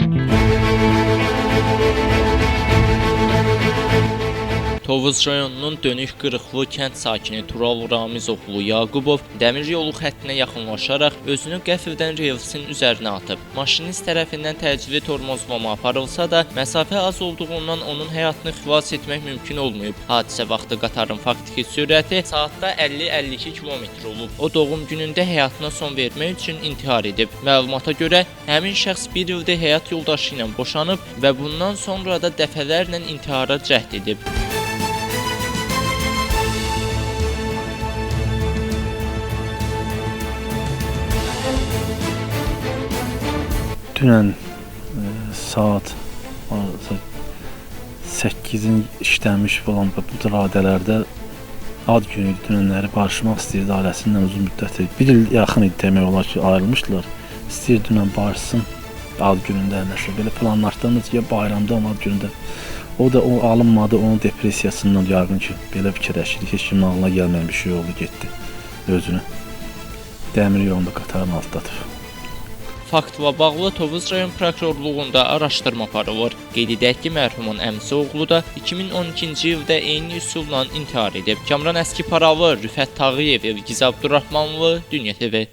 Música Tovuz rayonunun Dönük Qırıqlı kənd sakini Tural Ramiz oğlu Yaqubov dəmir yolu xəttinə yaxınlaşaraq özünü qəfildən relsin üzərinə atıb. Maşinist tərəfindən təcili tormozlama aparılsa da, məsafə az olduğundan onun həyatını xilas etmək mümkün olmayıb. Hadisə vaxtı qatarın faktiki sürəti saatda 50-52 km olub. O doğum günündə həyatına son vermək üçün intihar edib. Məlumata görə, həmin şəxs bir ildir həyat yoldaşı ilə boşanıb və bundan sonra da dəfələrlə intihara cəhd edib. Dünən e, saat hardasa 8-in işləmiş olan bu radələrdə ad günü idi. Dünənləri barışmaq istəyirdi ailəsindən uzun müddətdir. Bir il yaxın idi demək olar ki, ayrılmışdılar. İstəyir dünən barışsın ad günündə nəsə belə planlaşdırmış ya bayramda ad günündə. O da o alınmadı, onun depressiyasından yəqin ki, belə fikirləşirdi. Heç kimin ağlına gəlməyən bir şey oldu, getdi özünü. Dəmir yolunda qatarın altdadır. Faktla bağlı Tovuz rayon prokurorluğunda araşdırma aparılır. Qeyd edək ki, mərhumun əmisi oğlu da 2012-ci ildə eyni üsulla intihar edib. Kamran Əski Paralı, Rüfət Tağıyev, Elgiz Abdurrahmanlı, Dünya TV.